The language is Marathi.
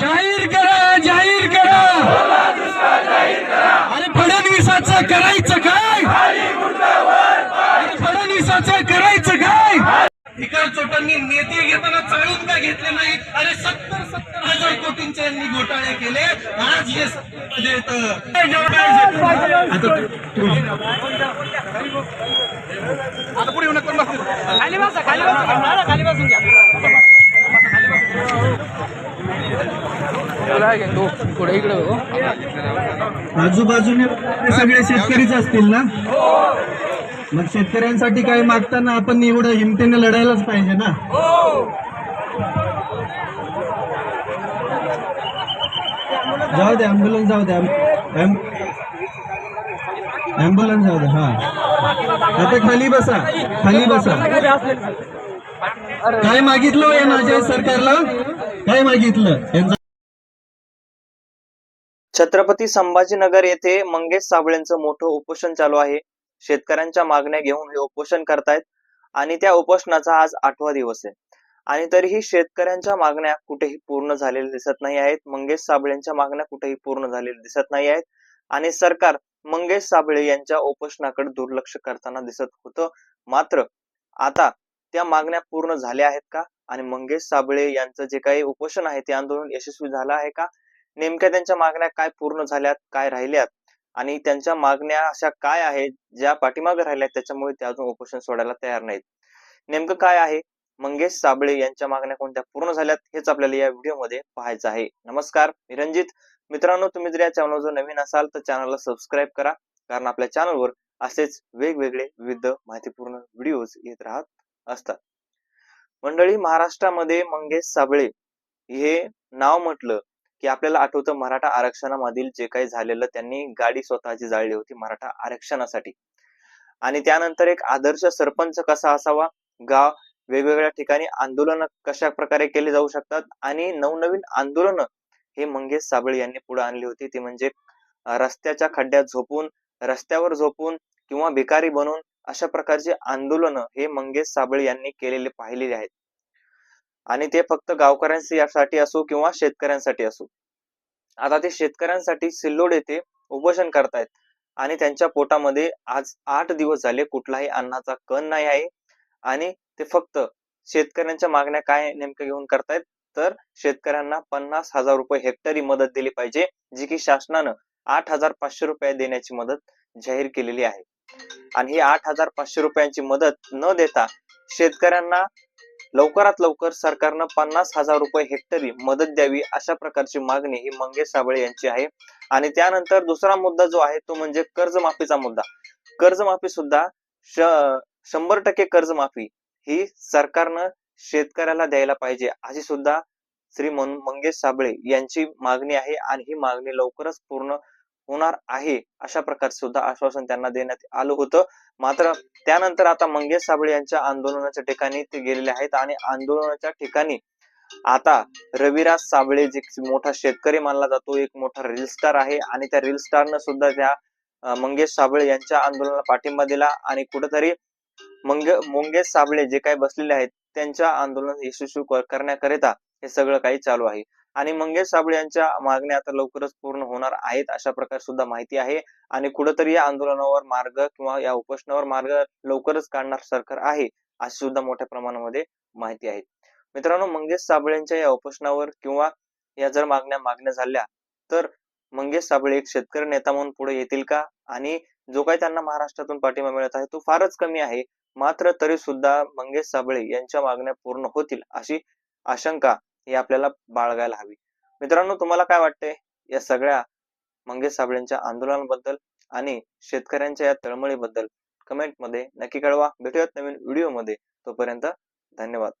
जाहीर करा जाहीर करा. अरे फडणवीसाचं करायचं काय? अरे फडणवीसाचं करायचं काय? भिकार चोटांनी नेते घेताना चाळून का घेतले नाही अरे सत्तर सत्तर हजार कोटींचे यांनी घोटाळे केले. आज हे सत्तर येत. आता पुढे इकडे आजूबाजूने सगळे शेतकरीच असतील ना? मग शेतकऱ्यांसाठी काही मागताना आपण एवढं हिमतीने लढायलाच पाहिजे ना? जाऊ दे अँब्युलन्स जाऊ दे अँब्युलन्स जाऊ दे हा. आता खाली बसा खाली बसा. काय मागितलं हो या माझ्या सरकारला? काय मागितलं? छत्रपती संभाजीनगर येथे मंगेश साबळेंचं मोठं उपोषण चालू आहे. शेतकऱ्यांच्या मागण्या घेऊन हे उपोषण करतायत आणि त्या उपोषणाचा आज आठवा दिवस आहे. आणि तरीही शेतकऱ्यांच्या मागण्या कुठेही पूर्ण झालेल्या दिसत नाही आहेत. मंगेश साबळेंच्या मागण्या कुठेही पूर्ण झालेल्या दिसत नाही आहेत. आणि सरकार मंगेश साबळे यांच्या उपोषणाकडे दुर्लक्ष करताना दिसत होतं. मात्र आता त्या मागण्या पूर्ण झाल्या आहेत का? आणि मंगेश साबळे यांचं जे काही उपोषण आहे ते आंदोलन यशस्वी झालं आहे का? नेमक्या त्यांच्या मागण्या काय पूर्ण झाल्यात काय राहिल्यात आणि त्यांच्या मागण्या अशा काय आहेत ज्या पाठीमागे राहिल्यात त्याच्यामुळे ते अजून उपोषण सोडायला तयार नाहीत. नेमकं काय आहे? मंगेश साबळे यांच्या मागण्या कोणत्या पूर्ण झाल्यात हेच आपल्याला या व्हिडिओमध्ये पाहायचं आहे. नमस्कार मी रंजित मित्रांनो तुम्ही जर या चॅनलवर जर नवीन असाल तर चॅनलला सबस्क्राईब करा कारण आपल्या चॅनलवर असेच वेगवेगळे विविध माहितीपूर्ण व्हिडिओज येत राहत असतात. मंडळी महाराष्ट्रामध्ये मंगेश साबळे हे नाव म्हटलं की आपल्याला आठवतं मराठा आरक्षणामधील जे काही झालेलं त्यांनी गाडी स्वतःची जाळली होती मराठा आरक्षणासाठी. आणि त्यानंतर एक आदर्श सरपंच कसा असावा? गाव वेगवेगळ्या ठिकाणी आंदोलन कशा प्रकारे केले जाऊ शकतात? आणि नवनवीन आंदोलन हे मंगेश साबळे यांनी पुढे आणली होती. ती म्हणजे रस्त्याच्या खड्ड्यात झोपून रस्त्यावर झोपून किंवा भिकारी बनून अशा प्रकारचे आंदोलन हे मंगेश साबळे यांनी केलेले पाहिलेले आहेत. आणि ते फक्त गावकऱ्यांसाठी असो किंवा शेतकऱ्यांसाठी असो. आता ते शेतकऱ्यांसाठी सिल्लोड येथे उपोषण करतायत आणि त्यांच्या पोटामध्ये आज आठ दिवस झाले कुठलाही अन्नाचा कण नाही आहे. आणि ते फक्त शेतकऱ्यांच्या मागण्या काय नेमकं घेऊन करतायत? तर शेतकऱ्यांना पन्नास हजार रुपये हेक्टरी मदत दिली पाहिजे जी की शासनानं आठ हजार पाचशे रुपये देण्याची मदत जाहीर केलेली आहे. आणि ही आठ हजार पाचशे रुपयांची मदत न देता शेतकऱ्यांना लवकरात लवकर सरकारनं पन्नास हजार रुपये हेक्टरी मदत द्यावी अशा प्रकारची मागणी ही मंगेश साबळे यांची आहे. आणि त्यानंतर दुसरा मुद्दा जो आहे तो म्हणजे कर्जमाफीचा मुद्दा. कर्जमाफी सुद्धा श- शंभर टक्के कर्जमाफी ही सरकारनं शेतकऱ्याला द्यायला पाहिजे अशी सुद्धा श्री मंगेश साबळे यांची मागणी आहे. आणि ही मागणी लवकरच पूर्ण होणार आहे अशा प्रकारचे सुद्धा आश्वासन त्यांना देण्यात आलं होतं. मात्र त्यानंतर आता मंगेश साबळे यांच्या आंदोलनाच्या ठिकाणी ते गेलेले आहेत आणि आंदोलनाच्या ठिकाणी आता रविराज साबळे जे मोठा शेतकरी मानला जातो एक मोठा रील स्टार आहे आणि त्या रील स्टारनं सुद्धा त्या मंगेश साबळे यांच्या आंदोलनाला पाठिंबा दिला आणि कुठेतरी मंग मंगेश साबळे जे काही बसलेले आहेत त्यांच्या आंदोलन यशस्वी करण्याकरिता हे सगळं काही चालू आहे. आणि मंगेश साबळे यांच्या मागण्या आता लवकरच पूर्ण होणार आहेत अशा प्रकारे सुद्धा माहिती आहे. आणि कुठंतरी या आंदोलनावर मार्ग किंवा या उपोषणावर मार्ग लवकरच काढणार सरकार आहे अशी सुद्धा मोठ्या प्रमाणामध्ये माहिती आहे. मित्रांनो मंगेश साबळेंच्या या उपोषणावर किंवा या जर मागण्या मागण्या झाल्या तर मंगेश साबळे एक शेतकरी नेता म्हणून पुढे येतील का? आणि जो काही त्यांना महाराष्ट्रातून पाठिंबा मिळत आहे तो फारच कमी आहे. मात्र तरी सुद्धा मंगेश साबळे यांच्या मागण्या पूर्ण होतील अशी आशंका ही आपल्याला बाळगायला हवी. मित्रांनो तुम्हाला काय वाटतंय? या सगळ्या मंगेश साबळेंच्या आंदोलनाबद्दल आणि शेतकऱ्यांच्या या तळमळीबद्दल कमेंटमध्ये नक्की कळवा. भेटूयात नवीन व्हिडिओमध्ये. तोपर्यंत धन्यवाद.